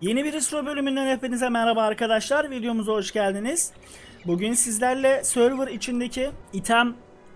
Yeni bir Istro bölümünden hepinize merhaba arkadaşlar. Videomuza hoş geldiniz. Bugün sizlerle server içindeki item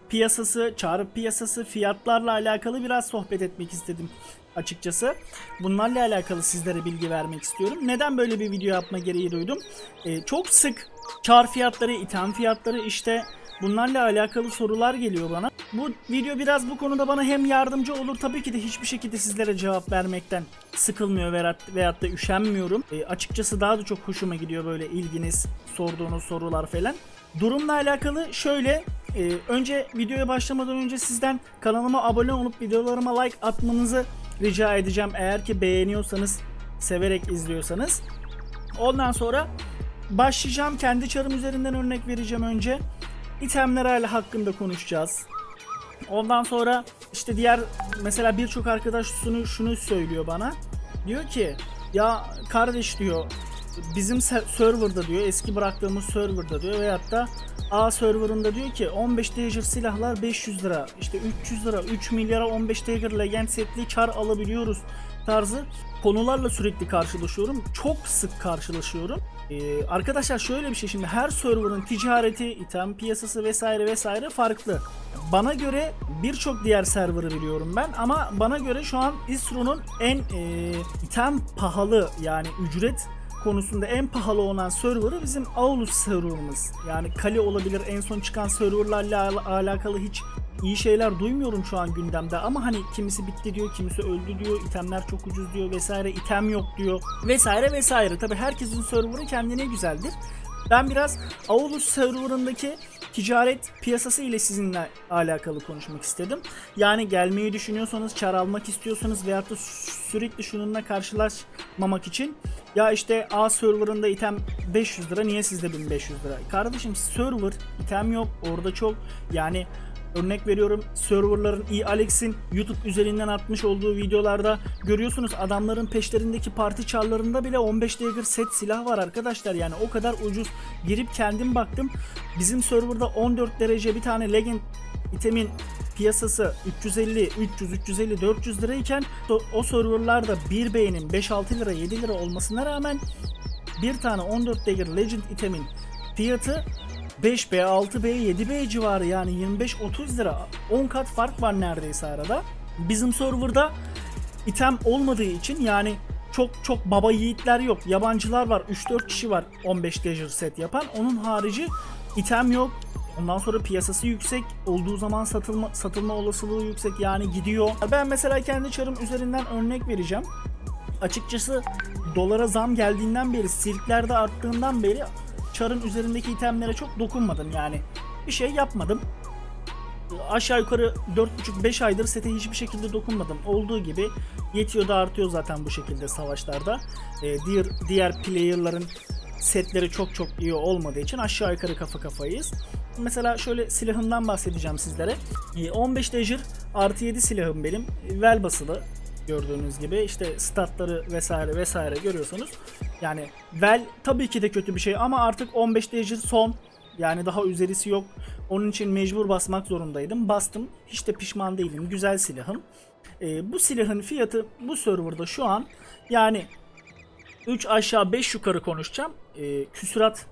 piyasası, çağrı piyasası, fiyatlarla alakalı biraz sohbet etmek istedim açıkçası. Bunlarla alakalı sizlere bilgi vermek istiyorum. Neden böyle bir video yapma gereği duydum? Ee, çok sık çağrı fiyatları, item fiyatları işte bunlarla alakalı sorular geliyor bana. Bu video biraz bu konuda bana hem yardımcı olur tabii ki de hiçbir şekilde sizlere cevap vermekten sıkılmıyor veyahut, veyahut da üşenmiyorum. E, açıkçası daha da çok hoşuma gidiyor böyle ilginiz, sorduğunuz sorular falan. Durumla alakalı şöyle e, önce videoya başlamadan önce sizden kanalıma abone olup videolarıma like atmanızı rica edeceğim. Eğer ki beğeniyorsanız, severek izliyorsanız. Ondan sonra başlayacağım. Kendi çarım üzerinden örnek vereceğim önce. İtemler hakkında konuşacağız. Ondan sonra işte diğer mesela birçok arkadaş şunu şunu söylüyor bana. Diyor ki ya kardeş diyor bizim se- serverda diyor eski bıraktığımız serverda diyor veyahut da A serverında diyor ki 15 Dagger silahlar 500 lira işte 300 lira 3 milyara 15 Dagger Legend setli kar alabiliyoruz tarzı konularla sürekli karşılaşıyorum. Çok sık karşılaşıyorum. Ee, arkadaşlar şöyle bir şey şimdi her serverın ticareti, item piyasası vesaire vesaire farklı. Bana göre birçok diğer server'ı biliyorum ben ama bana göre şu an Isro'nun en e, item pahalı yani ücret konusunda en pahalı olan server'ı bizim Aulus server'ımız. Yani Kali olabilir en son çıkan serverlarla al- alakalı hiç iyi şeyler duymuyorum şu an gündemde ama hani kimisi bitti diyor, kimisi öldü diyor, itemler çok ucuz diyor vesaire, item yok diyor vesaire vesaire. Tabi herkesin server'ı kendine güzeldir. Ben biraz Aulus server'ındaki ticaret piyasası ile sizinle alakalı konuşmak istedim. Yani gelmeyi düşünüyorsanız, çar almak istiyorsanız veyahut da sürekli şununla karşılaşmamak için ya işte A server'ında item 500 lira niye sizde 1500 lira? Kardeşim server item yok orada çok yani Örnek veriyorum serverların iyi Alex'in YouTube üzerinden atmış olduğu videolarda görüyorsunuz adamların peşlerindeki parti çarlarında bile 15 Dagger set silah var arkadaşlar. Yani o kadar ucuz. Girip kendim baktım. Bizim serverda 14 derece bir tane legend itemin piyasası 350, 300, 350, 400 lirayken o, serverlarda 1B'nin 5-6 lira 7 lira olmasına rağmen bir tane 14 Dagger Legend itemin fiyatı 5B, 6B, 7B civarı yani 25-30 lira 10 kat fark var neredeyse arada. Bizim serverda item olmadığı için yani çok çok baba yiğitler yok. Yabancılar var. 3-4 kişi var 15 Dagger set yapan. Onun harici item yok. Ondan sonra piyasası yüksek. Olduğu zaman satılma satılma olasılığı yüksek. Yani gidiyor. Ben mesela kendi çarım üzerinden örnek vereceğim. Açıkçası dolara zam geldiğinden beri, silklerde arttığından beri çarın üzerindeki itemlere çok dokunmadım yani. Bir şey yapmadım. Aşağı yukarı 4,5-5 aydır sete hiçbir şekilde dokunmadım. Olduğu gibi yetiyor da artıyor zaten bu şekilde savaşlarda. Ee, diğer diğer player'ların setleri çok çok iyi olmadığı için aşağı yukarı kafa kafayız. Mesela şöyle silahımdan bahsedeceğim sizlere. Ee, 15 Dagger artı 7 silahım benim. Vel basılı gördüğünüz gibi işte statları vesaire vesaire görüyorsunuz. Yani Vel tabii ki de kötü bir şey ama artık 15 Dagger son. Yani daha üzerisi yok. Onun için mecbur basmak zorundaydım. Bastım. Hiç de pişman değilim. Güzel silahım. Ee, bu silahın fiyatı bu serverda şu an yani 3 aşağı 5 yukarı konuşacağım. Ee, küsurat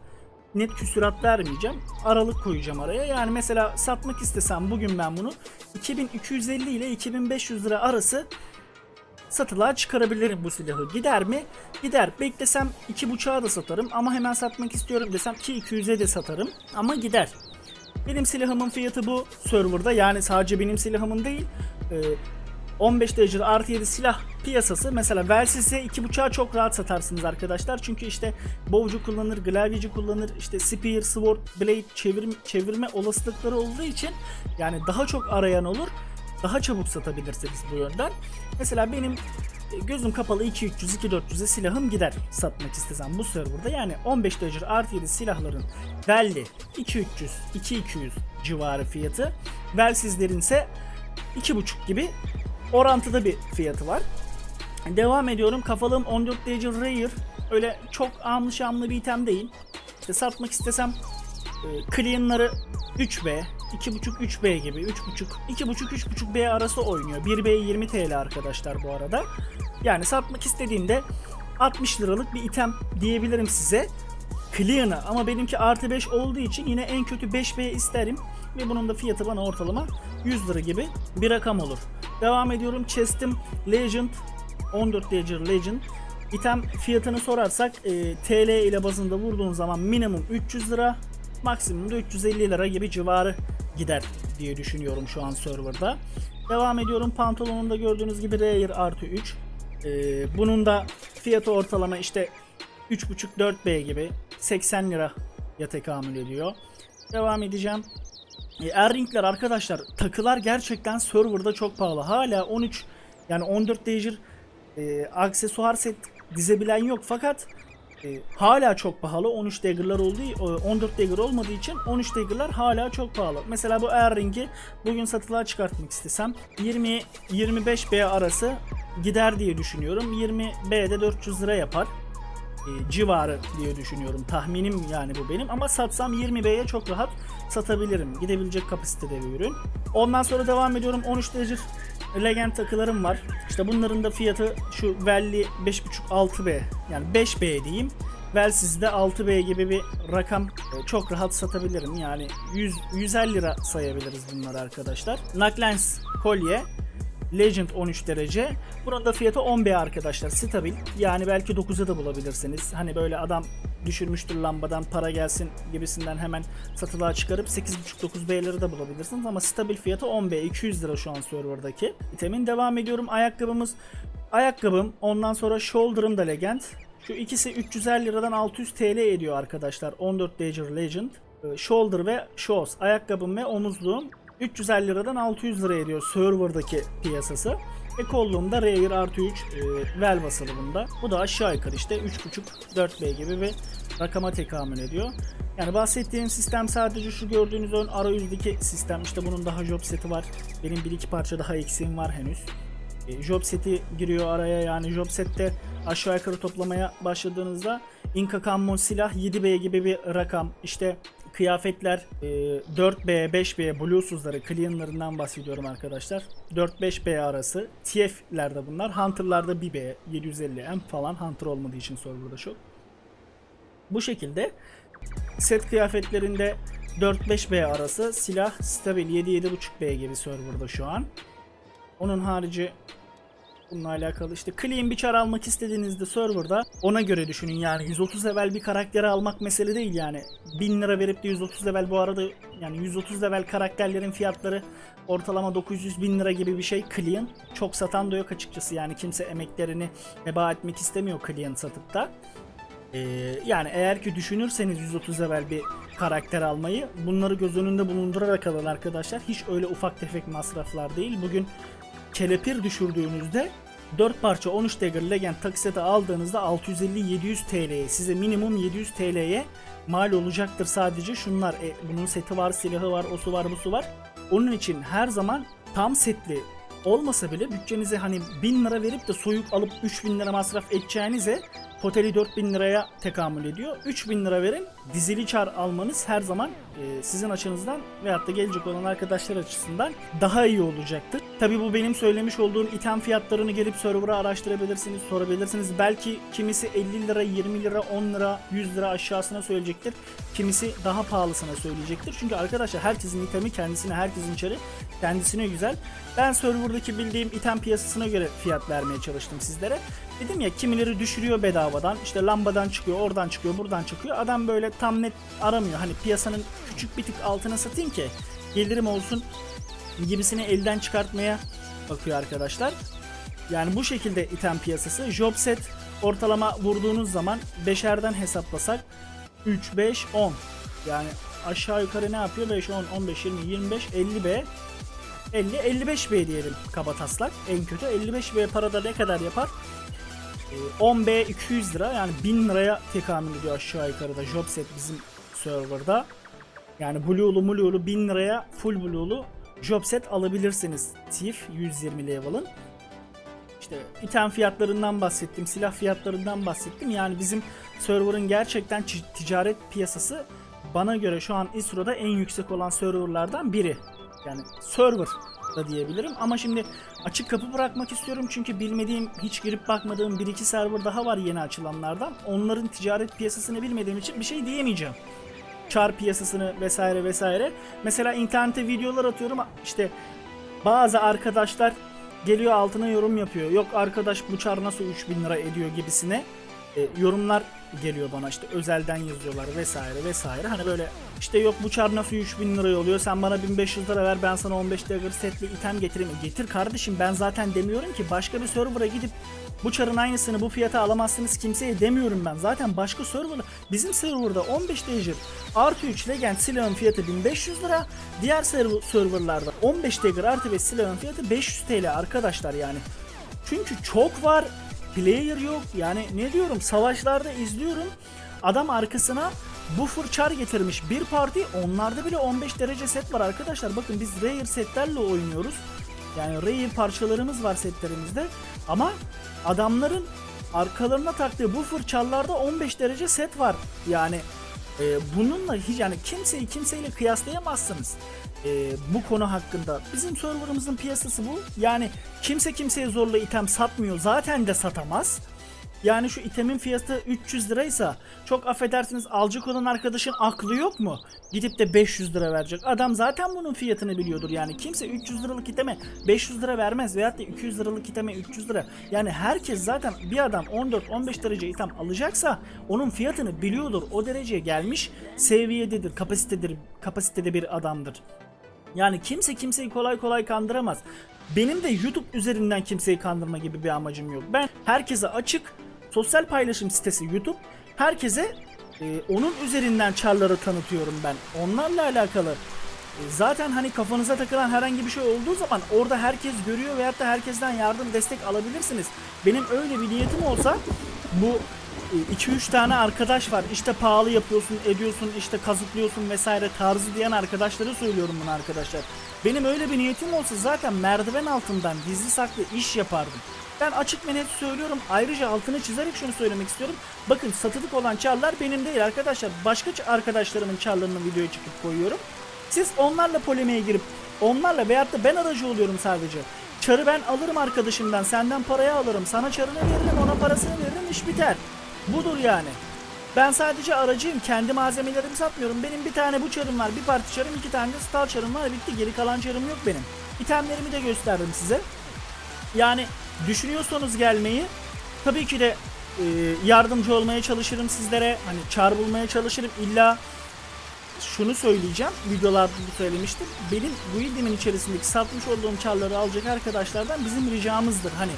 net küsurat vermeyeceğim. Aralık koyacağım araya. Yani mesela satmak istesem bugün ben bunu 2250 ile 2500 lira arası satılığa çıkarabilirim bu silahı. Gider mi? Gider. Beklesem 2.5'a da satarım ama hemen satmak istiyorum desem ki 200'e de satarım ama gider. Benim silahımın fiyatı bu serverda yani sadece benim silahımın değil. Ee, 15 derece artı 7 silah piyasası mesela Velsiz'e 2.5'a çok rahat satarsınız arkadaşlar. Çünkü işte bowcu kullanır, glavyeci kullanır, işte spear, sword, blade çevirme, çevirme olasılıkları olduğu için yani daha çok arayan olur. Daha çabuk satabilirsiniz bu yönden. Mesela benim e, gözüm kapalı 2300 2400'e silahım gider satmak istesem bu serverda. Yani 15 derece artı 7 silahların Vel'li 2300 2200 civarı fiyatı. Velsizlerin ise 2.5 gibi orantıda bir fiyatı var. Devam ediyorum. Kafalığım 14 derece Rare. Öyle çok amlı şamlı bir item değil. İşte satmak istesem e, Clean'ları 3B, 2.5 3B gibi 3.5 2.5 3.5B arası oynuyor. 1B 20 TL arkadaşlar bu arada. Yani satmak istediğinde 60 liralık bir item diyebilirim size. Clean'a ama benimki artı 5 olduğu için yine en kötü 5B isterim ve bunun da fiyatı bana ortalama 100 lira gibi bir rakam olur. Devam ediyorum. Chest'im Legend 14 Ledger Legend. İtem fiyatını sorarsak e, TL ile bazında vurduğun zaman minimum 300 lira, maksimum da 350 lira gibi civarı gider diye düşünüyorum şu an serverda. Devam ediyorum. Pantolonumda gördüğünüz gibi Rare artı 3. E, bunun da fiyatı ortalama işte 3.5-4B gibi 80 liraya tekamül ediyor. Devam edeceğim. E, Erringler arkadaşlar takılar gerçekten serverda çok pahalı. Hala 13 yani 14 Dager e, aksesuar set dizebilen yok fakat e, hala çok pahalı. 13 dagger'lar olduğu e, 14 dagger olmadığı için 13 dagger'lar hala çok pahalı. Mesela bu Erring'i bugün satılığa çıkartmak istesem 20 25B arası gider diye düşünüyorum. 20B'de 400 lira yapar e, civarı diye düşünüyorum. Tahminim yani bu benim ama satsam 20B'ye çok rahat satabilirim. Gidebilecek kapasitede bir ürün. Ondan sonra devam ediyorum. 13 derece Legend takılarım var. İşte bunların da fiyatı şu Velli 5.5-6B yani 5B diyeyim. Velsiz'de 6B gibi bir rakam e, çok rahat satabilirim. Yani 100 150 lira sayabiliriz bunları arkadaşlar. Naklens kolye Legend 13 derece. Bunun da fiyatı 10B arkadaşlar. Stabil. Yani belki 9'a da bulabilirsiniz. Hani böyle adam düşürmüştür lambadan para gelsin gibisinden hemen satılığa çıkarıp 8.5-9B'leri de bulabilirsiniz. Ama stabil fiyatı 10B. 200 lira şu an serverdaki. İtemin devam ediyorum. Ayakkabımız Ayakkabım ondan sonra shoulder'ım da legend. Şu ikisi 350 liradan 600 TL ediyor arkadaşlar. 14 Dager Legend. Ee, Shoulder ve Shoes. Ayakkabım ve omuzluğum 350 liradan 600 lira ediyor serverdaki piyasası. Ve kolluğum da Rare artı 3 e, vel basılı bunda. Bu da aşağı yukarı işte 3.5-4B gibi bir rakama tekamül ediyor. Yani bahsettiğim sistem sadece şu gördüğünüz ön arayüzdeki sistem. İşte bunun daha job seti var. Benim bir iki parça daha eksiğim var henüz. E, job seti giriyor araya yani job sette aşağı yukarı toplamaya başladığınızda Inca Common silah 7B gibi bir rakam işte kıyafetler e, 4B 5B Bluetooth'ları Clean'larından bahsediyorum arkadaşlar. 4-5B arası TF'lerde bunlar Hunter'larda 1B 750M falan Hunter olmadığı için serverda çok bu şekilde set kıyafetlerinde 4-5B arası silah stabil 7-7.5B gibi serverda şu an. Onun harici bununla alakalı. İşte clean bir çar almak istediğinizde serverda ona göre düşünün. Yani 130 level bir karakteri almak mesele değil yani. 1000 lira verip de 130 level bu arada yani 130 level karakterlerin fiyatları ortalama 900 bin lira gibi bir şey. Clean çok satan da yok açıkçası. Yani kimse emeklerini heba etmek istemiyor clean satıp da ee, yani eğer ki düşünürseniz 130 level bir karakter almayı bunları göz önünde bulundurarak alın arkadaşlar. Hiç öyle ufak tefek masraflar değil. Bugün kelepir düşürdüğünüzde 4 parça 13 Dagger Legend taksete aldığınızda 650-700 TL'ye size minimum 700 TL'ye mal olacaktır sadece şunlar. E, bunun seti var, silahı var, osu var, busu var. Onun için her zaman tam setli olmasa bile bütçenize hani 1000 lira verip de soyuk alıp 3000 lira masraf edeceğinize Totali 4000 liraya tekamül ediyor. 3000 lira verin. Dizili çar almanız her zaman e, sizin açınızdan veyahut da gelecek olan arkadaşlar açısından daha iyi olacaktır. Tabi bu benim söylemiş olduğum item fiyatlarını gelip server'a araştırabilirsiniz, sorabilirsiniz. Belki kimisi 50 lira, 20 lira, 10 lira, 100 lira aşağısına söyleyecektir. Kimisi daha pahalısına söyleyecektir. Çünkü arkadaşlar herkesin itemi kendisine, herkesin çarı kendisine güzel. Ben server'daki bildiğim item piyasasına göre fiyat vermeye çalıştım sizlere. Dedim ya kimileri düşürüyor bedavadan. İşte lambadan çıkıyor, oradan çıkıyor, buradan çıkıyor. Adam böyle tam net aramıyor. Hani piyasanın küçük bir tık altına satayım ki gelirim olsun gibisini elden çıkartmaya bakıyor arkadaşlar. Yani bu şekilde item piyasası. Job set ortalama vurduğunuz zaman beşerden hesaplasak 3, 5, 10. Yani aşağı yukarı ne yapıyor? 5, 10, 15, 20, 25, 50 B. 50, 55 B diyelim kaba taslak. En kötü 55 B parada ne kadar yapar? 10B 200 lira yani 1000 liraya tekamül ediyor aşağı yukarıda job set bizim serverda. Yani Blue'lu Blue'lu 1000 liraya full Blue'lu job set alabilirsiniz. TIF 120 level'ın. İşte item fiyatlarından bahsettim, silah fiyatlarından bahsettim. Yani bizim server'ın gerçekten ticaret piyasası bana göre şu an İSRO'da en yüksek olan serverlardan biri. Yani server da diyebilirim ama şimdi açık kapı bırakmak istiyorum çünkü bilmediğim, hiç girip bakmadığım bir iki server daha var yeni açılanlardan. Onların ticaret piyasasını bilmediğim için bir şey diyemeyeceğim. Çar piyasasını vesaire vesaire. Mesela internete videolar atıyorum işte bazı arkadaşlar geliyor altına yorum yapıyor. Yok arkadaş bu çar nasıl 3000 lira ediyor gibisine e, yorumlar geliyor bana işte özelden yazıyorlar vesaire vesaire. Hani böyle işte yok bu çar nasıl 3000 lira oluyor sen bana 1500 lira ver ben sana 15 dagger setli item getireyim. E, Getir kardeşim ben zaten demiyorum ki başka bir server'a gidip bu çarın aynısını bu fiyata alamazsınız kimseye demiyorum ben. Zaten başka serverda bizim serverda 15 dagger artı 3 legend silahın fiyatı 1500 lira. Diğer server, serverlarda 15 dagger artı 5 silahın fiyatı 500 TL arkadaşlar yani. Çünkü çok var. Player yok. Yani ne diyorum savaşlarda izliyorum. Adam arkasına bu fırçar getirmiş bir parti. Onlarda bile 15 derece set var arkadaşlar. Bakın biz rare setlerle oynuyoruz. Yani rare parçalarımız var setlerimizde. Ama adamların arkalarına taktığı bu fırçalarda 15 derece set var. Yani e, bununla hiç yani kimseyi kimseyle kıyaslayamazsınız e, bu konu hakkında. Bizim serverımızın piyasası bu. Yani kimse kimseye zorla item satmıyor. Zaten de satamaz. Yani şu itemin fiyatı 300 liraysa çok affedersiniz alacak olan arkadaşın aklı yok mu? Gidip de 500 lira verecek. Adam zaten bunun fiyatını biliyordur yani. Kimse 300 liralık iteme 500 lira vermez veyahut da 200 liralık iteme 300 lira. Yani herkes zaten bir adam 14-15 derece item alacaksa onun fiyatını biliyordur. O dereceye gelmiş seviyededir, kapasitedir, kapasitede bir adamdır. Yani kimse kimseyi kolay kolay kandıramaz. Benim de YouTube üzerinden kimseyi kandırma gibi bir amacım yok. Ben herkese açık sosyal paylaşım sitesi YouTube. Herkese e, onun üzerinden çarları tanıtıyorum ben. Onlarla alakalı. E, zaten hani kafanıza takılan herhangi bir şey olduğu zaman orada herkes görüyor veyahut da herkesten yardım destek alabilirsiniz. Benim öyle bir niyetim olsa bu 2-3 tane arkadaş var. İşte pahalı yapıyorsun, ediyorsun, işte kazıklıyorsun vesaire tarzı diyen arkadaşlara söylüyorum bunu arkadaşlar. Benim öyle bir niyetim olsa zaten merdiven altından gizli saklı iş yapardım. Ben açık ve net söylüyorum. Ayrıca altını çizerek şunu söylemek istiyorum. Bakın satılık olan çarlar benim değil arkadaşlar. Başka arkadaşlarımın çarlarını videoya çıkıp koyuyorum. Siz onlarla polemiğe girip onlarla veyahut da ben aracı oluyorum sadece. Çarı ben alırım arkadaşımdan, senden parayı alırım, sana çarını veririm, ona parasını veririm, iş biter. Budur yani. Ben sadece aracıyım. Kendi malzemelerimi satmıyorum. Benim bir tane bu çarım var. Bir parti çarım, iki tane de star çarım var. Bitti. Geri kalan çarım yok benim. İtemlerimi de gösterdim size. Yani düşünüyorsanız gelmeyi tabii ki de e, yardımcı olmaya çalışırım sizlere. Hani çar bulmaya çalışırım. İlla şunu söyleyeceğim. Videolarda da söylemiştim. Benim bu ildimin içerisindeki satmış olduğum çarları alacak arkadaşlardan bizim ricamızdır. Hani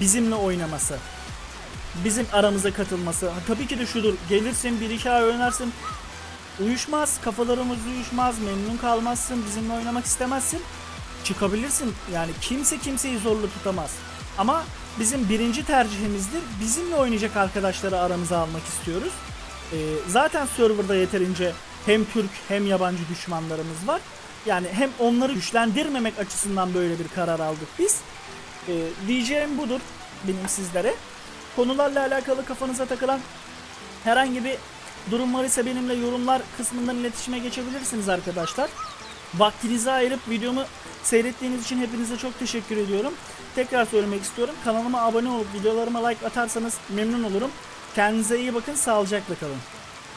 bizimle oynaması bizim aramıza katılması. Ha, Tabii ki de şudur. Gelirsin bir iki ay oynarsın. Uyuşmaz. Kafalarımız uyuşmaz. Memnun kalmazsın. Bizimle oynamak istemezsin. Çıkabilirsin. Yani kimse kimseyi zorla tutamaz. Ama bizim birinci tercihimizdir. Bizimle oynayacak arkadaşları aramıza almak istiyoruz. Ee, zaten serverda yeterince hem Türk hem yabancı düşmanlarımız var. Yani hem onları güçlendirmemek açısından böyle bir karar aldık biz. Ee, diyeceğim budur benim sizlere. Konularla alakalı kafanıza takılan herhangi bir durum var ise benimle yorumlar kısmından iletişime geçebilirsiniz arkadaşlar. Vaktinizi ayırıp videomu seyrettiğiniz için hepinize çok teşekkür ediyorum. Tekrar söylemek istiyorum. Kanalıma abone olup videolarıma like atarsanız memnun olurum. Kendinize iyi bakın, sağlıcakla kalın.